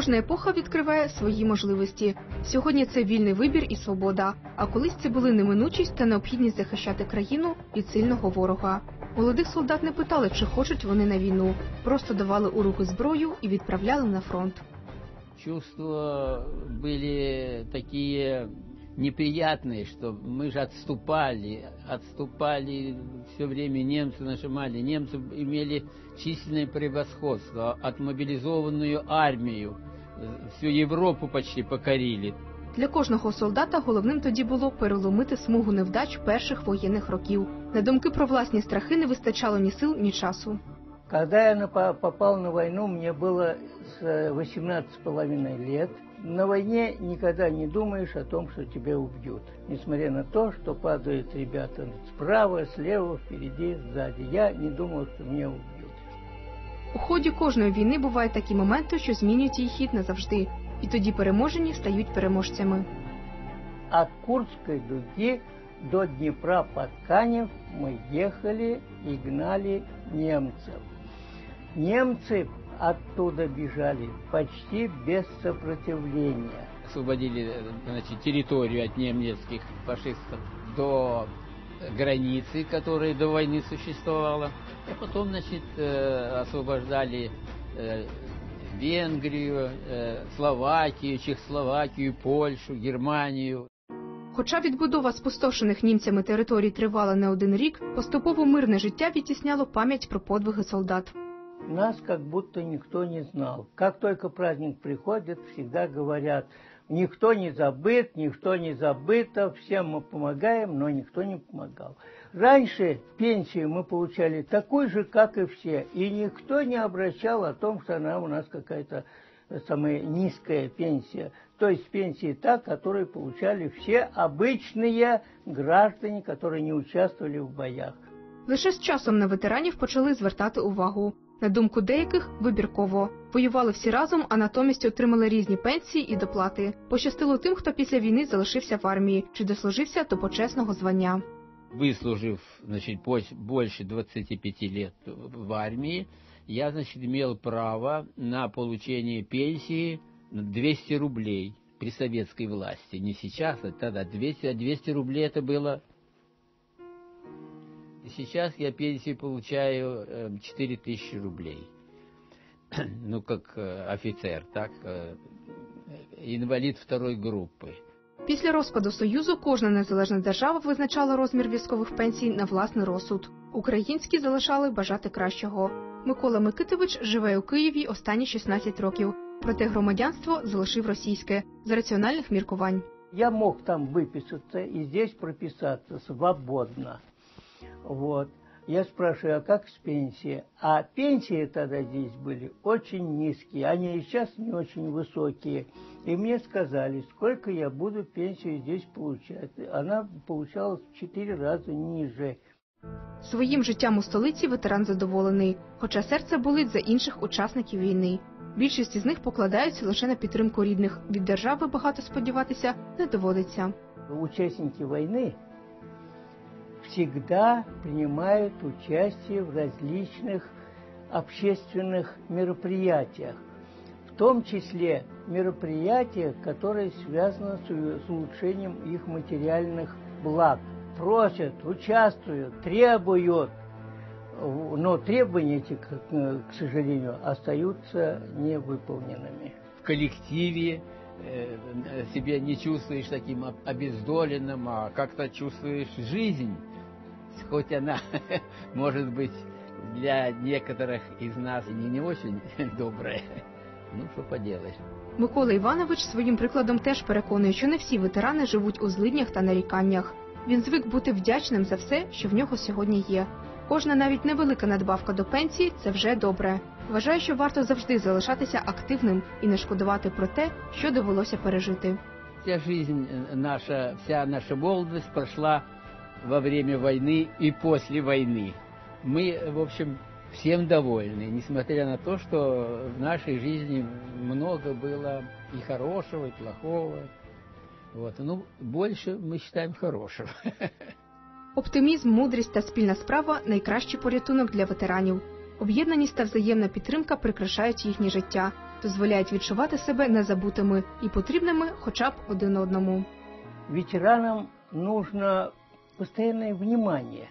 Кожна епоха відкриває свої можливості. Сьогодні це вільний вибір і свобода. А колись це були неминучість та необхідність захищати країну від сильного ворога. Молодих солдат не питали, чи хочуть вони на війну, просто давали у руки зброю і відправляли на фронт. Чувства були такие неприятные, что мы же отступали, отступали все время, немцы нажимали, немцы имели численное превосходство, отмобилизованную армию, э, всю Европу почти покорили. Для кожного солдата головним тоді було переломити смугу невдач перших воєнних років. На думки про власні страхи не вистачало ні сил, ні часу. Когда я на- по- попал на войну, мне было с 18,5 лет. На войне никогда не думаешь о том, что тебя убьют. Несмотря на то, что падают ребята справа, слева, впереди, сзади. Я не думал, что меня убьют. У ході кожної війни бувають такі моменти, що змінюють її хід назавжди, і тоді переможені стають переможцями. От Курской дуги до Днепра под Канев мы ехали и гнали немцев. Немцы оттуда бежали почти без сопротивления. освободили э, значит, территорию от немецких фашистов до границы, которая до войны существовала. А потом, значит, э, освобождали э, Венгрию, э, Словакию, Чехословакию, Польшу, Германию. Хоча відбудова спустошених німцями територій тривала не один рік, поступово мирне життя відтісняло пам'ять про подвиги солдат. Нас как будто никто не знал. Как только праздник приходит, всегда говорят, никто не забыт, ничто не забыто, всем мы помогаем, но никто не помогал. Раньше пенсию мы получали такой же, как и все, и никто не обращал о том, что она у нас какая-то э, самая низкая пенсия. То есть пенсии та, которую получали все обычные граждане, которые не участвовали в боях. Лише з часом на ветеранів почали звертати увагу. На думку деяких вибірково воювали всі разом, а натомість отримали різні пенсії і доплати. Пощастило тим, хто після війни залишився в армії чи дослужився до почесного звання. Выслужив, значит, пос- больше 25 лет в армии, я, значит, имел право на получение пенсии на 200 рублей при советской власти. Не сейчас, а тогда 200, а 200 рублей это было... И сейчас я пенсию получаю э, 4000 рублей. Ну, как э, офицер, так, э, инвалид второй группы. Після розпаду Союзу кожна незалежна держава визначала розмір військових пенсій на власний розсуд. Українські залишали бажати кращого. Микола Микитович живе у Києві останні 16 років, проте громадянство залишив російське з раціональних міркувань. Я мог там выписаться и здесь прописаться свободно. Вот. Я спрашиваю, а как с пенсией? А пенсии тогда здесь были очень низкие, они и сейчас не очень высокие. И мне сказали, сколько я буду пенсию здесь получать. Она получалась в четыре раза ниже. Своїм життям у столиці ветеран задоволений, хоча серце болить за інших учасників війни. Більшість із них покладаються лише на підтримку рідних. Від держави багато сподіватися не доводиться. Участники войны всегда принимают участие в различных общественных мероприятиях, в том числе мероприятиях, которые связаны с улучшением их материальных благ. Просят, участвуют, требуют, но требования эти, к, сожалению, остаются невыполненными. в коллективе э, себя не чувствуешь таким об- обездоленным, а как-то чувствуешь жизнь, хоть она может быть для некоторых из нас и не, не очень добрая. Ну, что поделаешь. Микола Іванович своїм прикладом теж переконує, що не всі ветерани живуть у злиднях та наріканнях. Він звик бути вдячним за все, що в нього сьогодні є. Кожна навіть невелика надбавка до пенсії це вже добре. Вважаю, що варто завжди залишатися активним і не шкодувати про те, що довелося пережити. Вся жизнь э, наша, вся наша молодость прошла во время войны и после войны. Мы, в общем, всем довольны, несмотря на то, что в нашей жизни много было и хорошего, и плохого. Вот. Ну, больше мы считаем хорошего. Оптимізм, мудрість та спільна справа найкращий порятунок для ветеранів. Об'єднаність та взаємна підтримка прикрашають їхнє життя. дозволяють відчувати себе незабутими і потрібними хоча б один одному. ветеранам нужно постоянное внимание.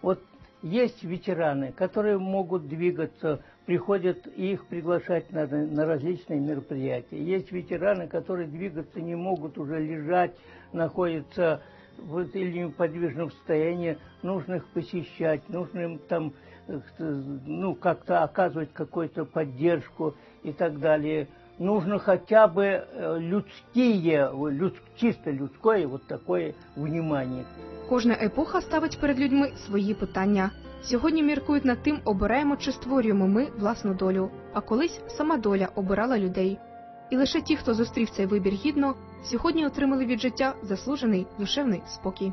Вот есть ветераны, которые могут двигаться, приходят, и их приглашать надо на различные мероприятия. Есть ветераны, которые двигаться не могут, уже лежать, находятся в или неподвижном состоянии, нужно их посещать, нужно им там э, ну, как-то оказывать какую-то поддержку и так далее. Нужно хотя бы э, людские, люд- чисто людское вот такое внимание. Кожна епоха ставить перед людьми свої питання. Сьогодні міркують над тим, обираємо чи створюємо ми власну долю, а колись сама доля обирала людей. І лише ті, хто зустрів цей вибір гідно, сьогодні отримали від життя заслужений душевний спокій.